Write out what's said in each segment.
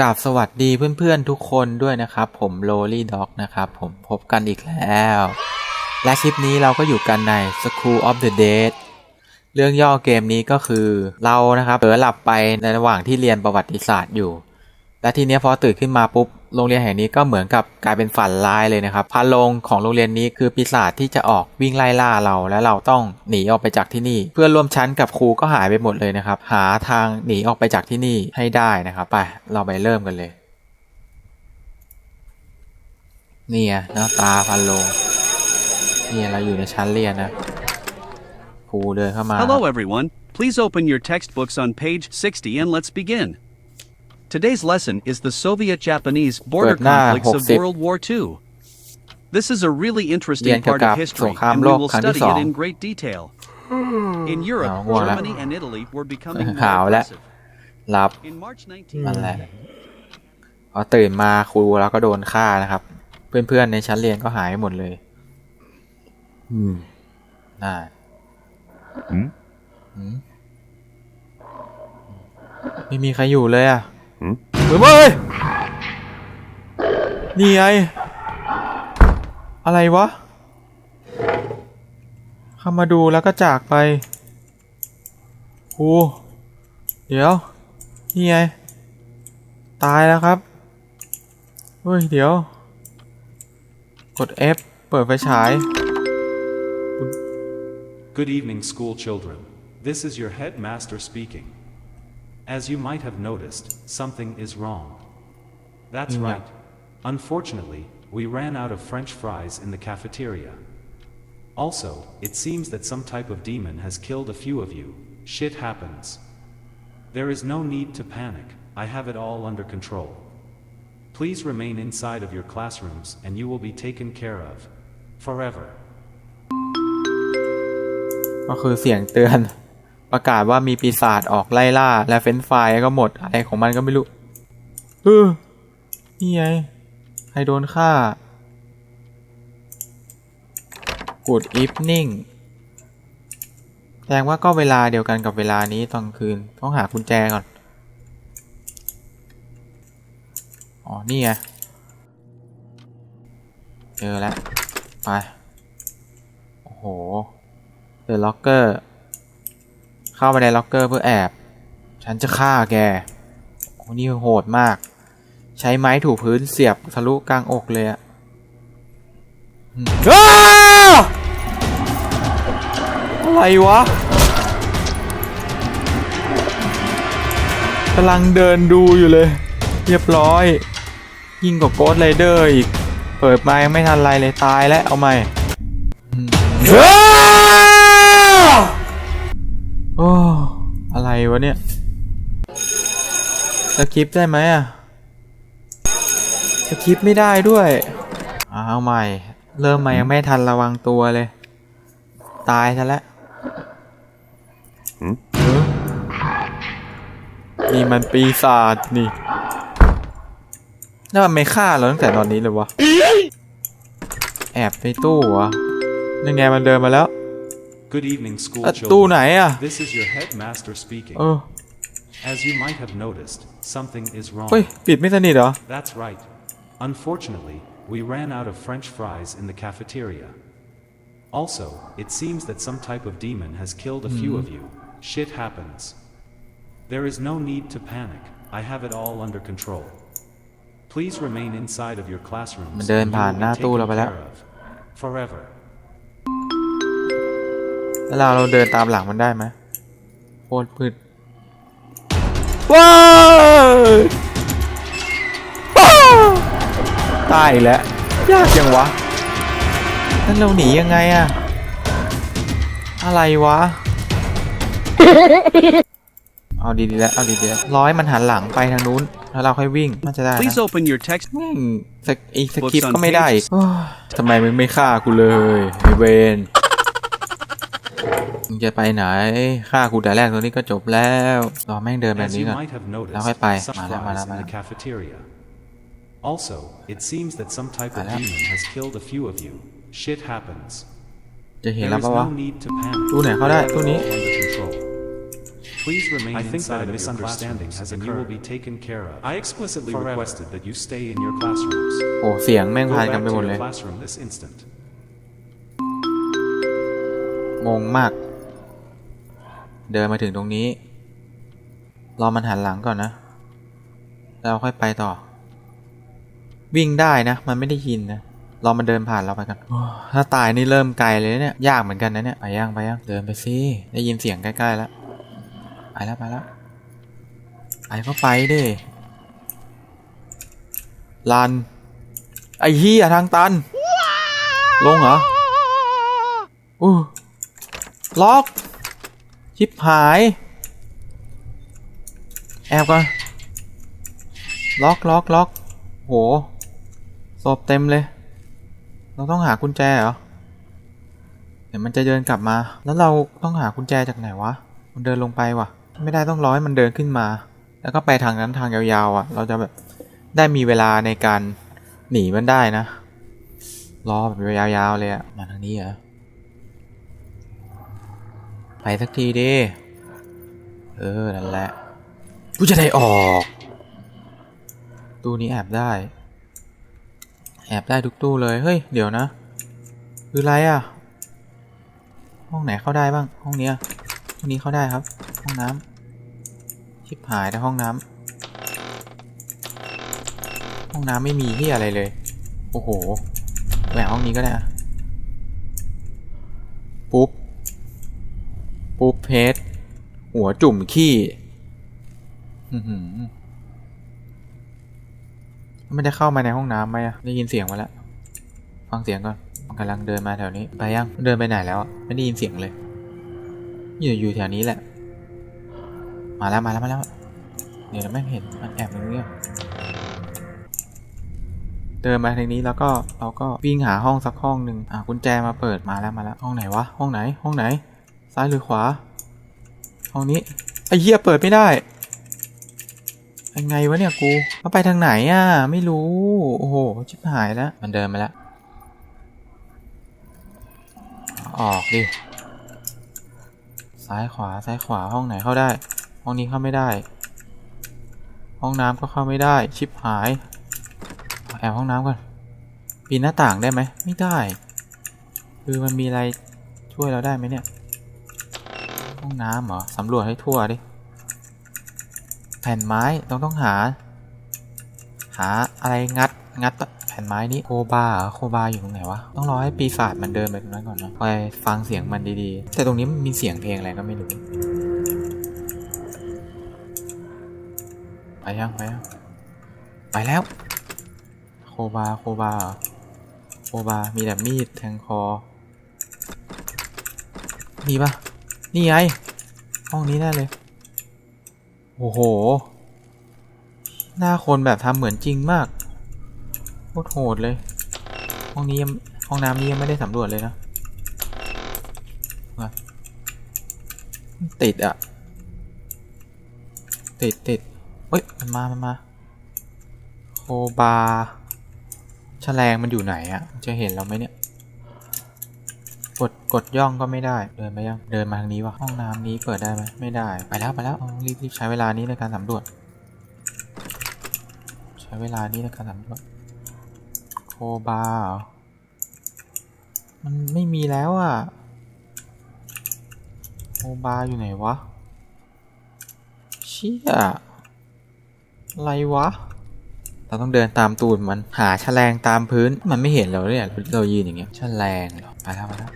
กราบสวัสดีเพื่อนๆทุกคนด้วยนะครับ ผมโรลี่ด็อกนะครับ ผมพบกันอีกแล้ว และคลิปนี้เราก็อยู่กันใน School of the Dead เรื่องย่อเกมนี้ก็คือเรานะครับเผลอหลับไปในระหว่างที่เรียนประวัติศาสตร์อยู่ และทีเนี้ยพอตื่นขึ้นมาปุ๊บ โรงเรียนแห่งนี้ก็เหมือนกับกลายเป็นฝันร้ายเลยนะครับพาลงของโรงเรียนนี้คือปีศาจที่จะออกวิ่งไล่ล่าเรา และเราต้องหนีออกไปจากที่นี่ เพื่อนร่วมชั้นกับครูก็หายไปหมดเลยนะครับ หาทางหนีออกไปจากที่นี่ให้ได้นะครับไปเราไปเริ่มกันเลยนี่ไงหน้าตาพันลงนี่เราอยู่ในชั้นเรียนนะครูเดินเข้ามา Hello, everyone. Please open your textbooks on page 60 and let's begin. Today's lesson is the Soviet Japanese border ปิดหน้า conflicts of 60 World War II. This is a really เรีย interesting นเกี่ยว part กับ of ส history, งคราม and โล we ก will ครั้งที่ study สอง it in great detail. In Europe, เอาง่วงแล้ว Germany and Italy were becoming หาว more แล้ว aggressive. หลับ In March นั่นแหละ 19... พอตื่นมาครูแล้วก็โดนฆ่านะครับ เพื่อนๆในชั้นเรียนก็หายหมดเลย อืมน่าอืมไม่มีใครอยู่เลยอะ เฮ้ยเว้ยนี่ไง อะไรวะ เข้ามาดูแล้วก็จากไปครูเดี๋ยว นี่ไง ตายแล้วครับ เฮ้ย เดี๋ยว กด F เปิดไฟฉาย Good evening, school children. This is your headmaster speaking. As you might have noticed, something is wrong. That's Yeah. right. Unfortunately, we ran out of French fries in the cafeteria. Also, it seems that some type of demon has killed a few of you. Shit happens. There is no need to panic, I have it all under control. Please remain inside of your classrooms and you will be taken care of. Forever. ก็คือเสียงเตือน ประกาศว่ามีปีศาจออกไล่ล่า และเฟ้นไฟก็หมดอะไรของมันก็ไม่รู้เออนี่ไงใครโดนฆ่า Good evening แสดงว่าก็เวลาเดียวกันกับเวลานี้ตอนคืน ต้องหากุญแจก่อน อ๋อ นี่ไง เจอแล้ว ไป โอ้โหเดอล็อก เกอร์เข้าไปในล็อกเกอร์เพื่อแอบ ฉันจะฆ่าแกโอ้นี่โหดมาก ใช้ไม้ถูพื้นเสียบทะลุกลางอกเลยอะอืมอ้าอะไรวะกำลังเดินดูอยู่เลย เรียบร้อย ยิ่งกว่าโกดไรเดอร์อีก เปิดมายังไม่ทันไรเลยตายแล้วเอาใหม่อืมอ้า โอ้อะไรวะเนี่ยสคริปต์ได้ไหมอะสคริปต์ไม่ได้ด้วยอ้าวเอาใหม่ เริ่มมายังไม่ทันระวังตัวเลย ตายซะแล้วเออนี่มันปีศาจนี่แล้วมันไม่ฆ่าเราตั้งแต่ตอนนี้เลยวะ แอบในตู้เหรอนี่ไงมันเดินมาแล้ว Good evening, school เอ่อ children. ตู้ไหนอะ This is your headmaster speaking. เออ As you might have noticed, something is wrong. เฮ้ย ปิดไม่สนิทเหรอ That's right. Unfortunately, we ran out of French fries in the cafeteria. Also, it seems that some type of demon has killed a few of you. Shit happens. There is no need to panic. I have it all under control. Please remain inside of your classrooms. มันเดิน and you ผ่าน will หน้า be ตู้ taken เราไปแล้ว care of. Forever. แล้วเราเราเดินตามหลังมันได้ไหมโคตรพืดว้าวว้าวตายอีกแล้ว ยากจังวะนั่นเราหนียังไงอะอะไรวะ เอาดีๆแล้ว เอาดีๆแล้วร้อยมันหันหลังไปทางนู้น แล้วเราค่อยวิ่ง มันจะได้นะ Please open your text... แม่งสกอีกสคริปต์ก็ไม่ได้อีกโอ้ยทำไมมึงไม่ฆ่ากูเลยไอเวน มึงจะไปไหนฆ่ากูแต่แรกตัวนี้ก็จบแล้วรอแม่งเดินแบบ As นี้ you ก่อน might have noticed, Now, bye. some Mala, flies mala, in mala. the cafeteria. Also, it seems that some type of Mala. demon has killed a few of you. Shit happens. จะเห็น There แล้ว is ปะวะ no need to panic. ตู้ไหนเข้าได้ตู้นี้ All under control. Please remain I think inside that a of your misunderstanding classrooms has and you will occurred. be taken care of. I explicitly Forever. requested that you stay in your classrooms. โอ้เสียงแม่ง Go พานกัน back ไป to หมด your เลย classroom this instant. งงมาก เดินมาถึงตรงนี้ รอมันหันหลังก่อนนะแล้วค่อยไปต่อ วิ่งได้นะ มันไม่ได้ยินนะรอมันเดินผ่านเราไปกัน ถ้าตายนี่เริ่มไกลเลยเนี่ย ยากเหมือนกันนะเนี่ย ไปย่างไปย่าง เดินไปสิ ได้ยินเสียงใกล้ๆแล้ว ไปแล้วไปแล้ว ไปก็ไปดิลันไอ้เหี้ยทางตัน ลงเหรออู้ล็อก ชิบหาย แอบก่อน ล็อกล็อกล็อกโหศพเต็มเลย เราต้องหากุญแจเหรอ เดี๋ยวมันจะเดินกลับมา แล้วเราต้องหากุญแจจากไหนวะ มันเดินลงไปวะไม่ได้ต้องรอให้มันเดินขึ้นมา แล้วก็ไปทางนั้นทางยาวๆอะ เราจะแบบได้มีเวลาในการหนีมันได้นะ รอแบบยาวๆเลยอะมาทางนี้เหรอ ไปสักทีดิเออ นั่นแหละ กูจะได้ออก ตู้นี้แอบได้ แอบได้ทุกตู้เลย เฮ้ย เดี๋ยวนะ คืออะไรอะ ห้องไหนเข้าได้บ้าง ห้องเนี้ยห้องนี้เข้าได้ครับ ห้องน้ำชิบหายแต่ห้องน้ำห้องน้ำไม่มีที่อะไรเลย โอ้โหแหวกห้องนี้ก็ได้อะปุ๊บ ปุ๊บเพชรหัวจุ่มขี้ไม่ได้เข้ามาในห้องน้ำไหมอะได้ยินเสียงมาแล้ว ฟังเสียงก่อนมันกำลังเดินมาแถวนี้ ไปยัง เดินไปไหนแล้วไม่ได้ยินเสียงเลย อยู่อยู่แถวนี้แหละ มาแล้วมาแล้วมาแล้ว เดี๋ยวแม่งเห็น มันแอบเนี่ยเดินมาทางนี้แล้วก็เราก็วิ่งหาห้องสักห้องหนึ่งอะกุญแจมาเปิดมาแล้วมาแล้ว ห้องไหนวะ ห้องไหน ห้องไหน ซ้ายหรือขวาห้องนี้ไอ้เหี้ยเปิดไม่ได้ยังไงวะเนี่ยกูมาไปทางไหนอะ ไม่รู้ โอ้โหชิบหายแล้ว มันเดินมาแล้ว ออกดิ ซ้ายขวาซ้ายขวาห้องไหนเข้าได้ ห้องนี้เข้าไม่ได้ ห้องน้ำก็เข้าไม่ได้ ชิบหาย แอบห้องน้ำก่อนปีนหน้าต่างได้ไหม ไม่ได้ คือมันมีอะไรช่วยเราได้ไหมเนี่ย องน้ำเหรอ สำรวจให้ทั่วดิ แผ่นไม้ต้องต้องหา หาอะไรงัดงัดแผ่นไม้นี้โคบาโคบาอยู่ตรงไหนวะ ต้องรอให้ปีศาจมันเดินไปตรงนั้นก่อนนะคอยฟังเสียงมันดีๆ แต่ตรงนี้มันมีเสียงเพลงอะไรก็ไม่รู้ไปยังไปยังไปแล้ว โคบาโคบาโคบามีแต่มีดแทงคอมีปะ นี่ไง ห้องนี้แน่เลย โอ้โห หน้าคนแบบทำเหมือนจริงมากโคตรโหดเลย ห้องนี้ยังห้องน้ำนี้ยังไม่ได้สำรวจเลยนะ ติดอะติดติดเฮ้ย มันมา มันมา โคบาแฉลงมันอยู่ไหนอะจะเห็นเราไหมเนี่ย กดกดย่องก็ไม่ได้ เดินไปยัง เดินมาทางนี้วะห้องน้ำนี้เปิดได้ไหมไม่ได้ ไปแล้วไปแล้วอ๋อรีบรีบใช้เวลานี้ในการสำรวจ ใช้เวลานี้ในการสำรวจโคบารอมันไม่มีแล้วอะโคบาอยู่ไหนวะ เชี่ย อะไรวะเราต้องเดินตามตูดมันหาแฉลงตามพื้นมันไม่เห็นเราเนี่ยเรายืนอย่างเงี้ยแฉลงเหรอไปแล้วไปแล้ว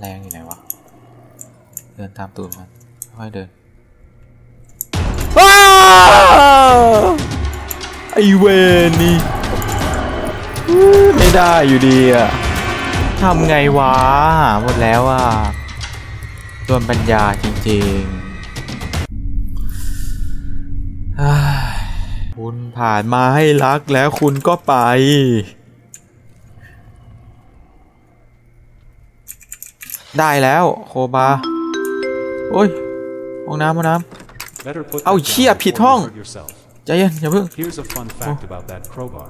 แฉลงอยู่ไหนวะ เดินตามตูดมันค่อยเดินไอเวนนี่ไม่ได้อยู่ดีอะทำไงวะ หมดแล้วอะโดนปัญญาจริงๆเฮ้ยคุณผ่านมาให้รักแล้วคุณก็ไป ได้แล้วโคบาโอ้ยห้องน้ำห้องน้ Better put Oh, that down shit, before you ผิดห้อง hurt yourself. ำใจเย็นอย่าเพิ่ง Here's a fun fact about that crowbar.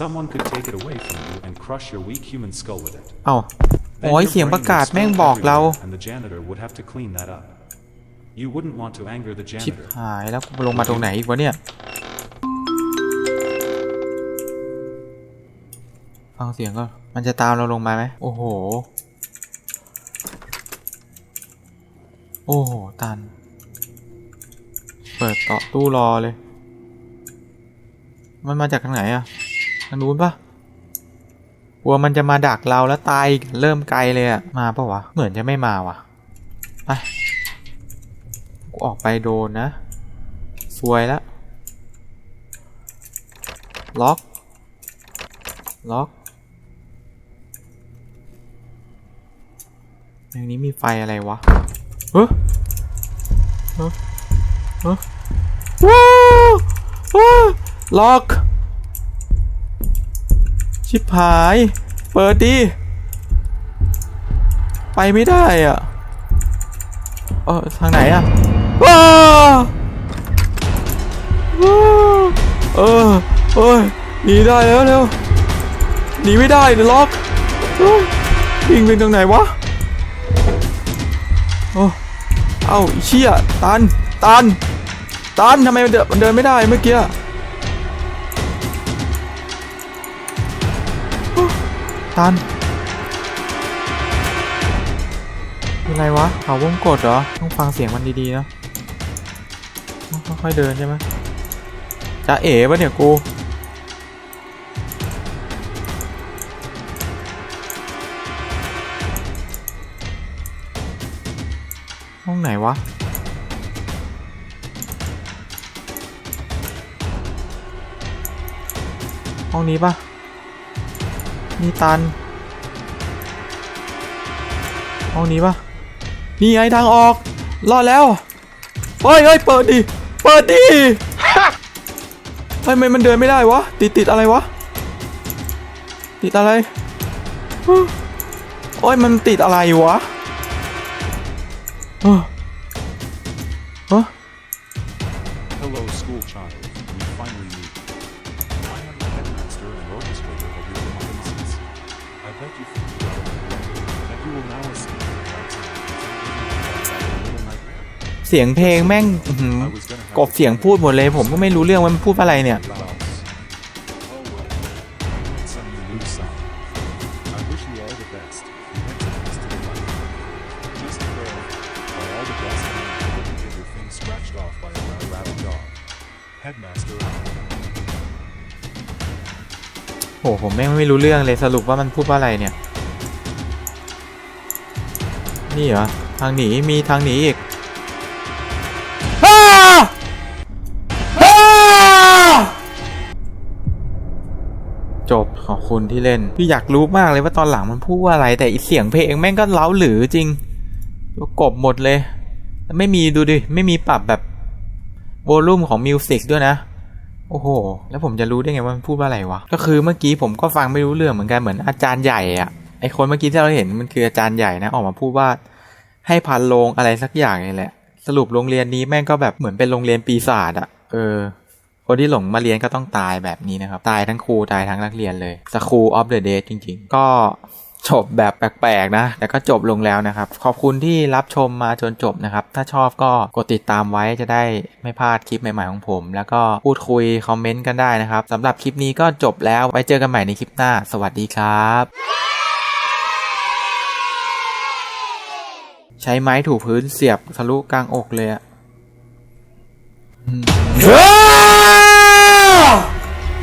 Someone could take it away from you and crush your weak human skull with it. เอ้า Then โอ้ย your เสียง brain ประกาศ would แม่ง spill บอกเรา everywhere, And the janitor would have to clean that up. You wouldn't want to anger the ชิบ janitor. หายแล้วกูลงมาตรงไหนอีกวะเนี่ยฟังเสียงก็มันจะตามเราลงมาไหมโอ้โห โอ้โห ตัน เปิดเกาะตู้รอเลย มันมาจากทางไหนอะทางนู้นปะกลัวมันจะมาดักเราแล้วตายเริ่มไกลเลยอะมาปะวะ เหมือนจะไม่มาว่ะไปกูออกไปโดนนะสวยแล้วล็อก ล็อกอย่างนี้มีไฟอะไรวะ เฮ้ยเฮ้ยเฮ้ยว้าวว้าวล็อก ชิบหาย เปิดดิไปไม่ได้อะเออทางไหนอะว้าวว้าวเออเอ้ยหนีได้แล้วเร็วหนีไม่ได้เดี๋ยวล็อกยวิ่งไปตรงไหนวะ เอ้าเชี่ยตันตันตันทำไมมันเดินมันเดินไม่ได้เมื่อกี้ตันเป็นไรวะเขาวงกดเหรอ ต้องฟังเสียงมันดีๆนะค่อยๆเดินใช่ไหมจะเอ๋ปะเนี่ยกู ห้องนี้ปะนี่ตัน ห้องนี้ปะนี่ไงทางออก รอดแล้วเฮ้ยเฮ้ยเปิดดิ เปิดดิเฮ้ยทำไมมันเดินไม่ได้วะ ติดติดอะไรวะ ติดอะไร โอ้ยมันติดอะไรวะ เสียงเพลงแม่งกบเสียงพูดหมดเลย ผมก็ไม่รู้เรื่องว่ามันพูดอะไรเนี่ยโอ้โหผมแม่งไม่รู้เรื่องเลยสรุปว่ามันพูดว่าอะไรเนี่ย นี่เหรอ ทางหนีมีทางหนีอีก คุณที่เล่น พี่อยากรู้มากเลยว่าตอนหลังมันพูดว่าอะไร แต่อีเสียงเพลงแม่งก็เล้าหรือจริงกบหมดเลยไม่มีดูดิ ไม่มีปรับแบบโวลูมของมิวสิกด้วยนะ โอ้โห แล้วผมจะรู้ได้ไงว่ามันพูดว่าอะไรวะ ก็คือเมื่อกี้ผมก็ฟังไม่รู้เรื่องเหมือนกันเหมือนอาจารย์ใหญ่อะไอคนเมื่อกี้ที่เราเห็นมันคืออาจารย์ใหญ่นะ ออกมาพูดว่าให้พันโรงอะไรสักอย่างนี่แหละ สรุปโรงเรียนนี้แม่งก็แบบเหมือนเป็นโรงเรียนปีศาจอะเออ คนที่หลงมาเรียนก็ต้องตายแบบนี้นะครับ ตายทั้งครูตายทั้งนักเรียนเลย School of the Dead จริง ๆ ก็จบแบบแปลกๆนะ แต่ก็จบลงแล้วนะครับ ขอบคุณที่รับชมมาจนจบนะครับ ถ้าชอบก็กดติดตามไว้จะได้ไม่พลาดคลิปใหม่ๆของผม แล้วก็พูดคุยคอมเมนต์กันได้นะครับสำหรับคลิปนี้ก็จบแล้ว ไว้เจอกันใหม่ในคลิปหน้า สวัสดีครับ ใช้ไม้ถูพื้นเสียบทะลุกลางอกเลยอะ 와우